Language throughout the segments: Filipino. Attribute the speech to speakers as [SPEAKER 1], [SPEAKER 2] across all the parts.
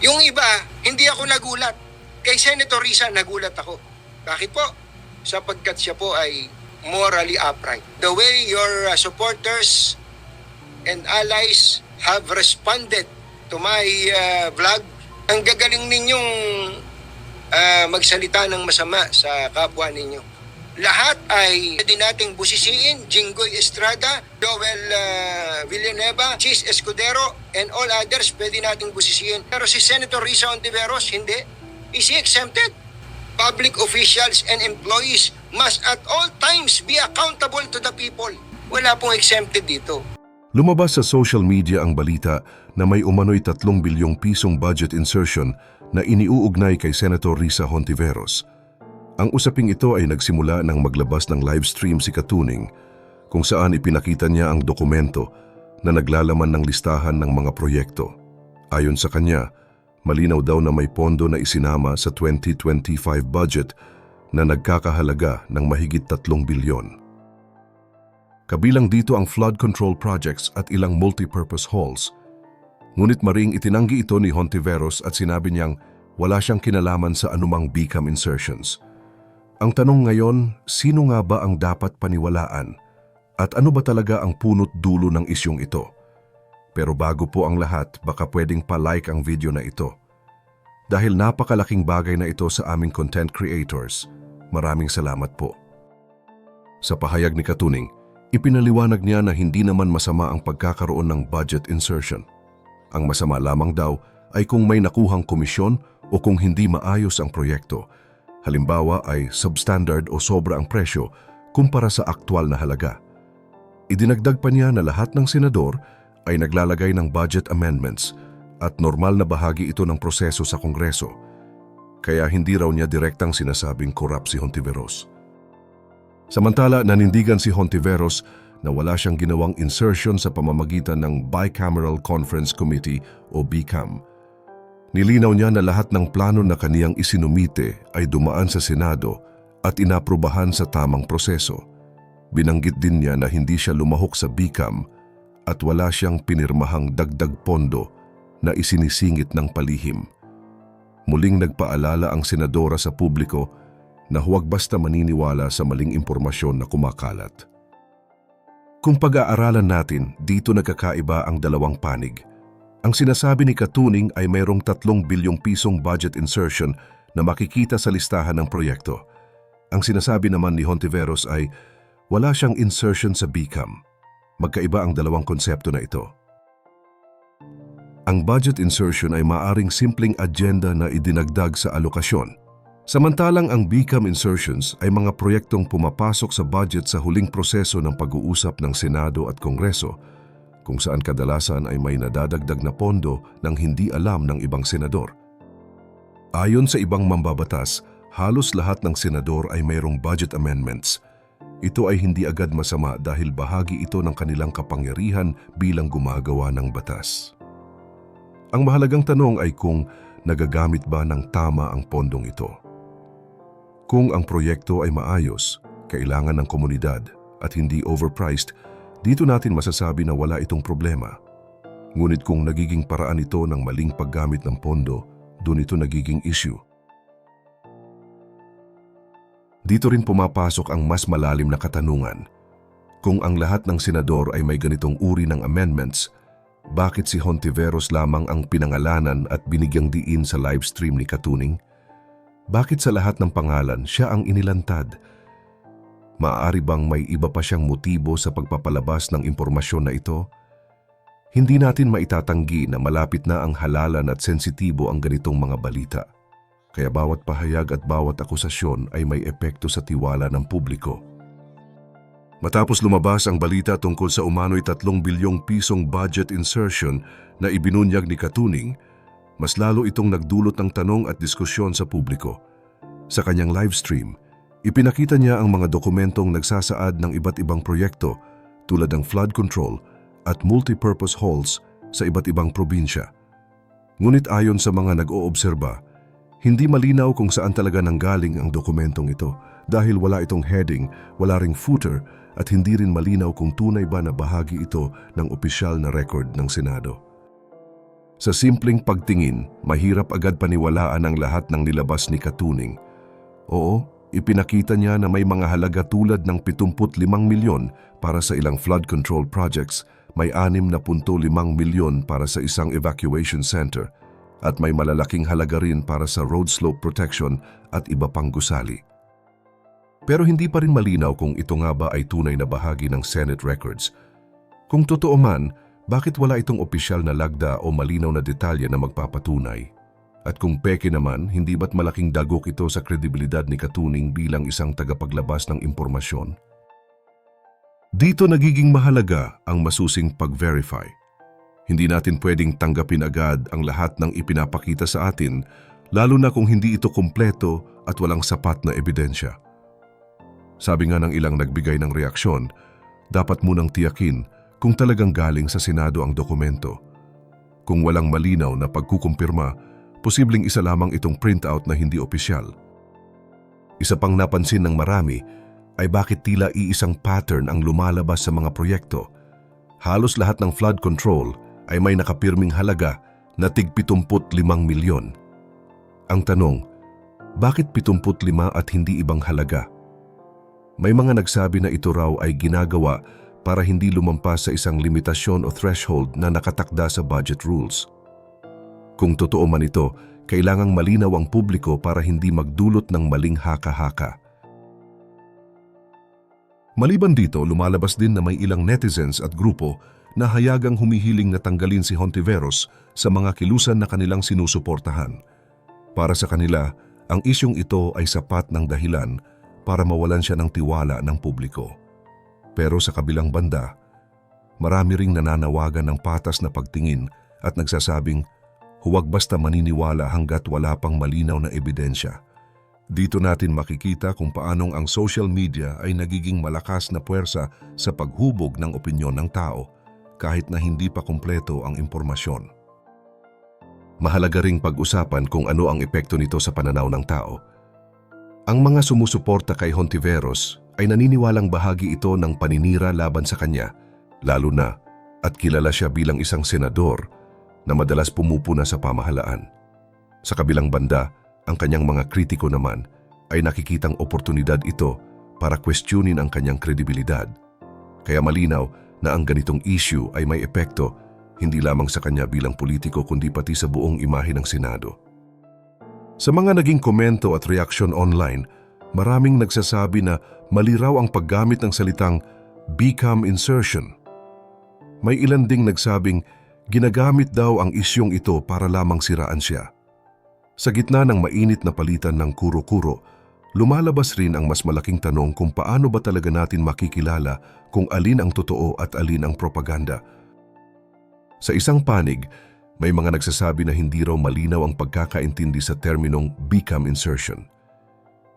[SPEAKER 1] Yung iba, hindi ako nagulat. Kay Senator Risa, nagulat ako. Bakit po? Sapagkat siya po ay morally upright. The way your uh, supporters and allies have responded to my uh, vlog, ang gagaling ninyong uh, magsalita ng masama sa kapwa ninyo. Lahat ay pwede nating busisiin, Jinggoy Estrada, Joel uh, Villanueva, Chis Escudero, and all others pwede nating busisiin. Pero si Senator Risa Ontiveros, hindi. Is he exempted? Public officials and employees must at all times be accountable to the people. Wala pong exempted dito.
[SPEAKER 2] Lumabas sa social media ang balita na may umano'y 3 bilyong pisong budget insertion na iniuugnay kay Senator Risa Hontiveros. Ang usaping ito ay nagsimula nang maglabas ng live stream si Katuning kung saan ipinakita niya ang dokumento na naglalaman ng listahan ng mga proyekto. Ayon sa kanya, malinaw daw na may pondo na isinama sa 2025 budget na nagkakahalaga ng mahigit 3 bilyon. Kabilang dito ang flood control projects at ilang multipurpose halls. Ngunit maring itinanggi ito ni Hontiveros at sinabi niyang wala siyang kinalaman sa anumang BCAM insertions. Ang tanong ngayon, sino nga ba ang dapat paniwalaan? At ano ba talaga ang punot dulo ng isyong ito? Pero bago po ang lahat, baka pwedeng pa-like ang video na ito. Dahil napakalaking bagay na ito sa aming content creators, maraming salamat po. Sa pahayag ni Katuning, ipinaliwanag niya na hindi naman masama ang pagkakaroon ng budget insertion. Ang masama lamang daw ay kung may nakuhang komisyon o kung hindi maayos ang proyekto. Halimbawa ay substandard o sobra ang presyo kumpara sa aktwal na halaga. Idinagdag pa niya na lahat ng senador ay naglalagay ng budget amendments at normal na bahagi ito ng proseso sa Kongreso. Kaya hindi raw niya direktang sinasabing korap si Hontiveros. Samantala, nanindigan si Hontiveros na wala siyang ginawang insertion sa pamamagitan ng Bicameral Conference Committee o BICAM. Nilinaw niya na lahat ng plano na kaniyang isinumite ay dumaan sa Senado at inaprubahan sa tamang proseso. Binanggit din niya na hindi siya lumahok sa BICAM at wala siyang pinirmahang dagdag pondo na isinisingit ng palihim. Muling nagpaalala ang senadora sa publiko na huwag basta maniniwala sa maling impormasyon na kumakalat. Kung pag-aaralan natin, dito nagkakaiba ang dalawang panig. Ang sinasabi ni Katuning ay mayroong 3 bilyong pisong budget insertion na makikita sa listahan ng proyekto. Ang sinasabi naman ni Hontiveros ay wala siyang insertion sa BCAM. Magkaiba ang dalawang konsepto na ito. Ang budget insertion ay maaring simpleng agenda na idinagdag sa alokasyon. Samantalang ang BCAM insertions ay mga proyektong pumapasok sa budget sa huling proseso ng pag-uusap ng Senado at Kongreso, kung saan kadalasan ay may nadadagdag na pondo ng hindi alam ng ibang senador. Ayon sa ibang mambabatas, halos lahat ng senador ay mayroong budget amendments. Ito ay hindi agad masama dahil bahagi ito ng kanilang kapangyarihan bilang gumagawa ng batas. Ang mahalagang tanong ay kung nagagamit ba ng tama ang pondong ito. Kung ang proyekto ay maayos, kailangan ng komunidad at hindi overpriced, dito natin masasabi na wala itong problema. Ngunit kung nagiging paraan ito ng maling paggamit ng pondo, doon ito nagiging issue. Dito rin pumapasok ang mas malalim na katanungan. Kung ang lahat ng senador ay may ganitong uri ng amendments, bakit si Hontiveros lamang ang pinangalanan at binigyang diin sa live stream ni Katuning? Bakit sa lahat ng pangalan siya ang inilantad? Maaari bang may iba pa siyang motibo sa pagpapalabas ng impormasyon na ito? Hindi natin maitatanggi na malapit na ang halalan at sensitibo ang ganitong mga balita. Kaya bawat pahayag at bawat akusasyon ay may epekto sa tiwala ng publiko. Matapos lumabas ang balita tungkol sa umano'y 3 bilyong pisong budget insertion na ibinunyag ni Katuning, mas lalo itong nagdulot ng tanong at diskusyon sa publiko. Sa kanyang live stream, ipinakita niya ang mga dokumentong nagsasaad ng iba't ibang proyekto tulad ng flood control at multipurpose halls sa iba't ibang probinsya. Ngunit ayon sa mga nag-oobserba, hindi malinaw kung saan talaga nanggaling ang dokumentong ito dahil wala itong heading, wala ring footer at hindi rin malinaw kung tunay ba na bahagi ito ng opisyal na record ng Senado. Sa simpleng pagtingin, mahirap agad paniwalaan ang lahat ng nilabas ni Katuning. Oo, ipinakita niya na may mga halaga tulad ng 75 milyon para sa ilang flood control projects, may 6.5 milyon para sa isang evacuation center, at may malalaking halaga rin para sa road slope protection at iba pang gusali. Pero hindi pa rin malinaw kung ito nga ba ay tunay na bahagi ng Senate records. Kung totoo man, bakit wala itong opisyal na lagda o malinaw na detalye na magpapatunay? At kung peke naman, hindi ba't malaking dagok ito sa kredibilidad ni Katuning bilang isang tagapaglabas ng impormasyon? Dito nagiging mahalaga ang masusing pag-verify. Hindi natin pwedeng tanggapin agad ang lahat ng ipinapakita sa atin, lalo na kung hindi ito kumpleto at walang sapat na ebidensya. Sabi nga ng ilang nagbigay ng reaksyon, dapat munang tiyakin kung talagang galing sa Senado ang dokumento. Kung walang malinaw na pagkukumpirma, posibleng isa lamang itong printout na hindi opisyal. Isa pang napansin ng marami ay bakit tila iisang pattern ang lumalabas sa mga proyekto. Halos lahat ng flood control ay may nakapirming halaga na tig 75 milyon. Ang tanong, bakit 75 at hindi ibang halaga? May mga nagsabi na ito raw ay ginagawa para hindi lumampas sa isang limitasyon o threshold na nakatakda sa budget rules. Kung totoo man ito, kailangang malinaw ang publiko para hindi magdulot ng maling haka-haka. Maliban dito, lumalabas din na may ilang netizens at grupo na hayagang humihiling na tanggalin si Hontiveros sa mga kilusan na kanilang sinusuportahan. Para sa kanila, ang isyong ito ay sapat ng dahilan para mawalan siya ng tiwala ng publiko. Pero sa kabilang banda, marami ring nananawagan ng patas na pagtingin at nagsasabing huwag basta maniniwala hanggat wala pang malinaw na ebidensya. Dito natin makikita kung paanong ang social media ay nagiging malakas na puwersa sa paghubog ng opinyon ng tao kahit na hindi pa kumpleto ang impormasyon. Mahalaga ring pag-usapan kung ano ang epekto nito sa pananaw ng tao. Ang mga sumusuporta kay Hontiveros ay naniniwalang bahagi ito ng paninira laban sa kanya, lalo na at kilala siya bilang isang senador na madalas pumupuna sa pamahalaan. Sa kabilang banda, ang kanyang mga kritiko naman ay nakikitang oportunidad ito para questionin ang kanyang kredibilidad. Kaya malinaw na ang ganitong issue ay may epekto hindi lamang sa kanya bilang politiko kundi pati sa buong imahe ng Senado. Sa mga naging komento at reaksyon online, maraming nagsasabi na mali raw ang paggamit ng salitang become insertion. May ilan ding nagsabing ginagamit daw ang isyong ito para lamang siraan siya. Sa gitna ng mainit na palitan ng kuro-kuro, lumalabas rin ang mas malaking tanong kung paano ba talaga natin makikilala kung alin ang totoo at alin ang propaganda. Sa isang panig, may mga nagsasabi na hindi raw malinaw ang pagkakaintindi sa terminong become insertion.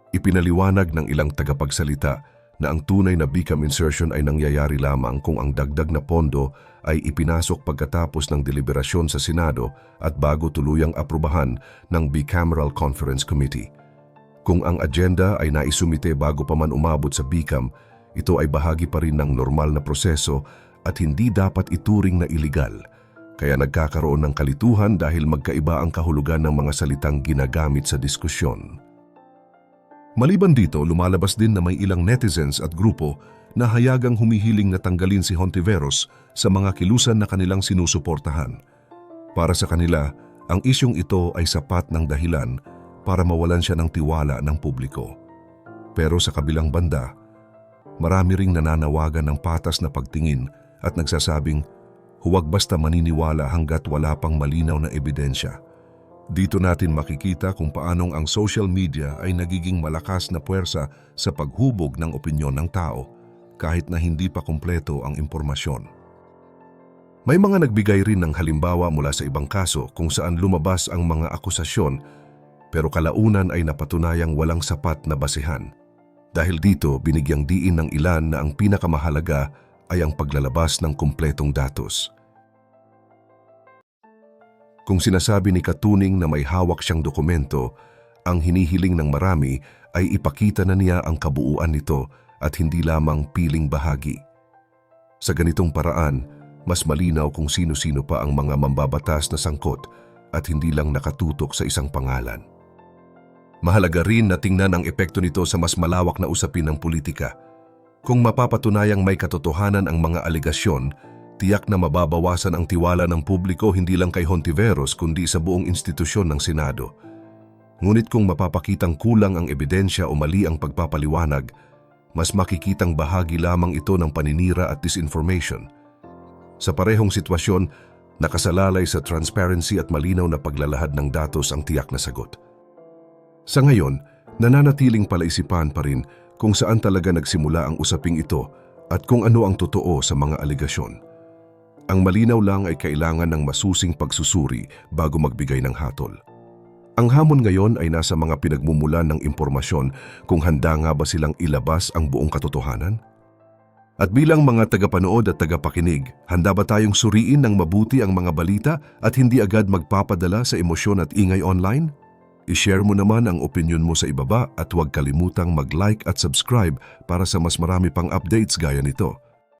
[SPEAKER 2] Ipinaliwanag ng ilang tagapagsalita na ang tunay na become insertion ay nangyayari lamang kung ang dagdag na pondo ay ipinasok pagkatapos ng deliberasyon sa Senado at bago tuluyang aprubahan ng Bicameral Conference Committee. Kung ang agenda ay naisumite bago pa man umabot sa BICAM, ito ay bahagi pa rin ng normal na proseso at hindi dapat ituring na iligal. Kaya nagkakaroon ng kalituhan dahil magkaiba ang kahulugan ng mga salitang ginagamit sa diskusyon. Maliban dito, lumalabas din na may ilang netizens at grupo na hayagang humihiling na tanggalin si Hontiveros sa mga kilusan na kanilang sinusuportahan. Para sa kanila, ang isyong ito ay sapat ng dahilan para mawalan siya ng tiwala ng publiko. Pero sa kabilang banda, marami ring nananawagan ng patas na pagtingin at nagsasabing huwag basta maniniwala hanggat wala pang malinaw na ebidensya. Dito natin makikita kung paanong ang social media ay nagiging malakas na puwersa sa paghubog ng opinyon ng tao kahit na hindi pa kumpleto ang impormasyon. May mga nagbigay rin ng halimbawa mula sa ibang kaso kung saan lumabas ang mga akusasyon pero kalaunan ay napatunayang walang sapat na basehan. Dahil dito, binigyang diin ng ilan na ang pinakamahalaga ay ang paglalabas ng kumpletong datos. Kung sinasabi ni Katuning na may hawak siyang dokumento, ang hinihiling ng marami ay ipakita na niya ang kabuuan nito at hindi lamang piling bahagi. Sa ganitong paraan, mas malinaw kung sino-sino pa ang mga mambabatas na sangkot at hindi lang nakatutok sa isang pangalan. Mahalaga rin na tingnan ang epekto nito sa mas malawak na usapin ng politika. Kung mapapatunayang may katotohanan ang mga aligasyon, tiyak na mababawasan ang tiwala ng publiko hindi lang kay Hontiveros kundi sa buong institusyon ng Senado. Ngunit kung mapapakitang kulang ang ebidensya o mali ang pagpapaliwanag, mas makikitang bahagi lamang ito ng paninira at disinformation. Sa parehong sitwasyon, nakasalalay sa transparency at malinaw na paglalahad ng datos ang tiyak na sagot. Sa ngayon, nananatiling palaisipan pa rin kung saan talaga nagsimula ang usaping ito at kung ano ang totoo sa mga aligasyon. Ang malinaw lang ay kailangan ng masusing pagsusuri bago magbigay ng hatol. Ang hamon ngayon ay nasa mga pinagmumulan ng impormasyon kung handa nga ba silang ilabas ang buong katotohanan? At bilang mga tagapanood at tagapakinig, handa ba tayong suriin ng mabuti ang mga balita at hindi agad magpapadala sa emosyon at ingay online? I-share mo naman ang opinion mo sa ibaba at huwag kalimutang mag-like at subscribe para sa mas marami pang updates gaya nito.